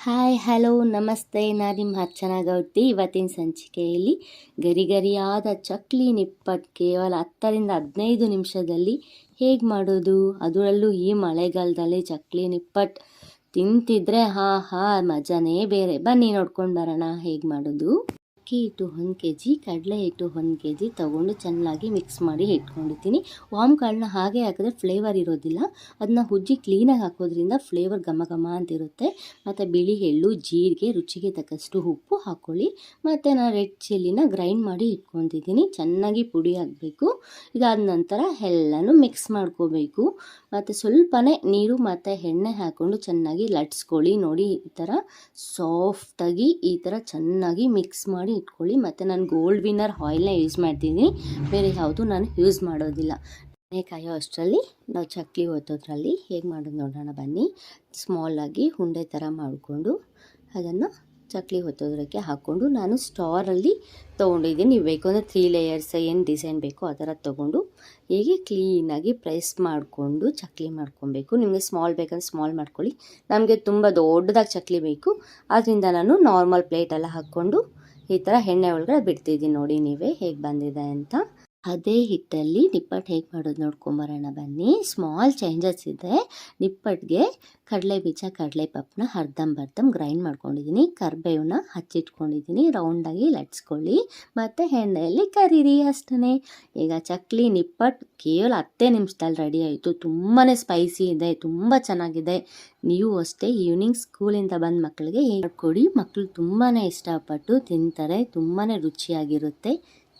Hi, hello, ನಮಸ್ತೆ. ನಾನು ನಿಮ್ಮ ಅರ್ಚನಾ ಗೌಡ್ತಿ. ಇವತ್ತಿನ ಸಂಚಿಕೆಯಲ್ಲಿ ಗರಿ ಗರಿಯಾದ ಚಕ್ಲಿ ನಿಪ್ಪಟ್ಟು ಕೇವಲ ಹತ್ತರಿಂದ ಹದಿನೈದು ನಿಮಿಷದಲ್ಲಿ ಹೇಗೆ ಮಾಡೋದು? ಅದರಲ್ಲೂ ಈ ಮಳೆಗಾಲದಲ್ಲಿ ಚಕ್ಲಿ ನಿಪ್ಪಟ್ಟು ತಿಂತಿದ್ರೆ ಹಾ ಹಾ ಮಜಾನೇ ಬೇರೆ. ಬನ್ನಿ ನೋಡ್ಕೊಂಡು ಬರೋಣ ಹೇಗೆ ಮಾಡೋದು. ಅಕ್ಕಿ ಹಿಟ್ಟು ಒಂದು ಕೆ ಜಿ ಕಡಲೆ ಹಿಟ್ಟು ಒಂದು ಕೆ ಜಿ ತೊಗೊಂಡು ಚೆನ್ನಾಗಿ ಮಿಕ್ಸ್ ಮಾಡಿ ಇಟ್ಕೊಂಡಿದ್ದೀನಿ. ವಾಮ್ ಕಾಳನ್ನ ಹಾಗೆ ಹಾಕಿದ್ರೆ ಫ್ಲೇವರ್ ಇರೋದಿಲ್ಲ. ಅದನ್ನ ಹುಜ್ಜಿ ಕ್ಲೀನಾಗಿ ಹಾಕೋದ್ರಿಂದ ಫ್ಲೇವರ್ ಘಮ ಘಮ ಅಂತಿರುತ್ತೆ. ಮತ್ತು ಬಿಳಿ ಎಳ್ಳು, ಜೀರಿಗೆ, ರುಚಿಗೆ ತಕ್ಕಷ್ಟು ಉಪ್ಪು ಹಾಕ್ಕೊಳ್ಳಿ ಮತ್ತು ನಾನು ರೆಡ್ ಚಿಲ್ಲಿನ ಗ್ರೈಂಡ್ ಮಾಡಿ ಇಟ್ಕೊತಿದ್ದೀನಿ ಚೆನ್ನಾಗಿ ಪುಡಿ ಆಗಬೇಕು. ಇದಾದ ನಂತರ ಎಲ್ಲನೂ ಮಿಕ್ಸ್ ಮಾಡ್ಕೋಬೇಕು. ಮತ್ತು ಸ್ವಲ್ಪನೇ ನೀರು ಮತ್ತು ಎಣ್ಣೆ ಹಾಕ್ಕೊಂಡು ಚೆನ್ನಾಗಿ ಲಟ್ಸ್ಕೊಳ್ಳಿ. ನೋಡಿ ಈ ಥರ ಸಾಫ್ಟಾಗಿ ಈ ಥರ ಚೆನ್ನಾಗಿ ಮಿಕ್ಸ್ ಮಾಡಿ ಇಟ್ಕೊಳ್ಳಿ, ಮತ್ತು ನಾನು ಗೋಲ್ಡ್ ವಿನ್ನರ್ ಆಯಿಲ್ನ ಯೂಸ್ ಮಾಡ್ತೀನಿ. ಬೇರೆ ಯಾವುದು ನಾನು ಯೂಸ್ ಮಾಡೋದಿಲ್ಲ. ಎಣ್ಣೆ ಕಾಯೋ ಅಷ್ಟರಲ್ಲಿ, ನಾವು ಚಕ್ಲಿ ಒತ್ತೋದ್ರಲ್ಲಿ ಹೇಗೆ ಮಾಡೋದು ನೋಡೋಣ ಬನ್ನಿ. ಸ್ಮಾಲಾಗಿ ಉಂಡೆ ಥರ ಮಾಡಿಕೊಂಡು ಅದನ್ನು ಚಕ್ಲಿ ಹೊತ್ತೋದ್ರಕ್ಕೆ ಹಾಕ್ಕೊಂಡು ನಾನು ಸ್ಟಾರಲ್ಲಿ ತೊಗೊಂಡಿದ್ದೀನಿ. ನೀವು ಬೇಕು ಅಂದರೆ ತ್ರೀ ಲೇಯರ್ಸ್ ಏನು ಡಿಸೈನ್ ಬೇಕೋ ಆ ಥರ ತೊಗೊಂಡು ಹೀಗೆ ಕ್ಲೀನಾಗಿ ಪ್ರೆಸ್ ಮಾಡಿಕೊಂಡು ಚಕ್ಲಿ ಮಾಡ್ಕೊಬೇಕು. ನಿಮಗೆ ಸ್ಮಾಲ್ ಬೇಕಂದ್ರೆ ಸ್ಮಾಲ್ ಮಾಡ್ಕೊಳ್ಳಿ. ನಮಗೆ ತುಂಬ ದೊಡ್ಡದಾಗಿ ಚಕ್ಲಿ ಬೇಕು. ಆದ್ದರಿಂದ ನಾನು ನಾರ್ಮಲ್ ಪ್ಲೇಟೆಲ್ಲ ಹಾಕ್ಕೊಂಡು ಈ ಥರ ಎಣ್ಣೆ ಒಳಗಡೆ ಬಿಡ್ತಿದ್ದೀನಿ ನೋಡಿ ನೀವೇ ಹೇಗೆ ಬಂದಿದೆ ಅಂತ. ಅದೇ ಹಿಟ್ಟಲ್ಲಿ ನಿಪ್ಪಟ್ಟು ಹೇಗೆ ಮಾಡೋದು ನೋಡ್ಕೊಂಬರೋಣ ಬನ್ನಿ. ಸ್ಮಾಲ್ ಚೇಂಜಸ್ ಇದೆ. ನಿಪ್ಪಟ್ಟಿಗೆ ಕಡಲೆ ಬೀಜ ಕಡಲೆ ಪಪ್ಪನ್ನ ಅರ್ಧಂಬರ್ಧಂ ಗ್ರೈಂಡ್ ಮಾಡ್ಕೊಂಡಿದ್ದೀನಿ ಕರ್ಬೇವನ್ನ ಹಚ್ಚಿಟ್ಕೊಂಡಿದ್ದೀನಿ ರೌಂಡಾಗಿ ಲಟ್ಸ್ಕೊಳ್ಳಿ. ಮತ್ತು ಎಣ್ಣೆಯಲ್ಲಿ ಕರೀರಿ ಅಷ್ಟೇ ಈಗ ಚಕ್ಲಿ ನಿಪ್ಪಟ್ಟು ಕೇವಲ ಹತ್ತೇ ನಿಮಿಷದಲ್ಲಿ ರೆಡಿ ಆಯಿತು. ತುಂಬಾ ಸ್ಪೈಸಿ ಇದೆ, ತುಂಬ ಚೆನ್ನಾಗಿದೆ. ನೀವು ಅಷ್ಟೇ ಈವ್ನಿಂಗ್ ಸ್ಕೂಲಿಂದ ಬಂದ ಮಕ್ಕಳಿಗೆ ಹೇಳ್ಕೊಡಿ. ಮಕ್ಕಳು ತುಂಬಾ ಇಷ್ಟಪಟ್ಟು ತಿಂತಾರೆ ತುಂಬಾ ರುಚಿಯಾಗಿರುತ್ತೆ.